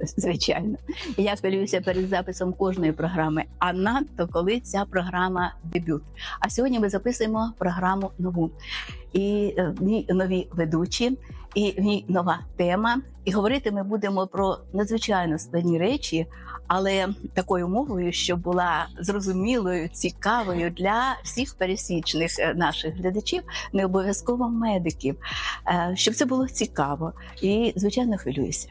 звичайно. Я хвилююся перед записом кожної програми, а надто коли ця програма дебют. А сьогодні ми записуємо програму нову. І е, в ній нові ведучі, і в ній нова тема. І говорити ми будемо про надзвичайно складні речі, але такою мовою, щоб була зрозумілою, цікавою для всіх пересічних е, наших глядачів, не обов'язково медиків, е, щоб це було цікаво. І звичайно хвилююся.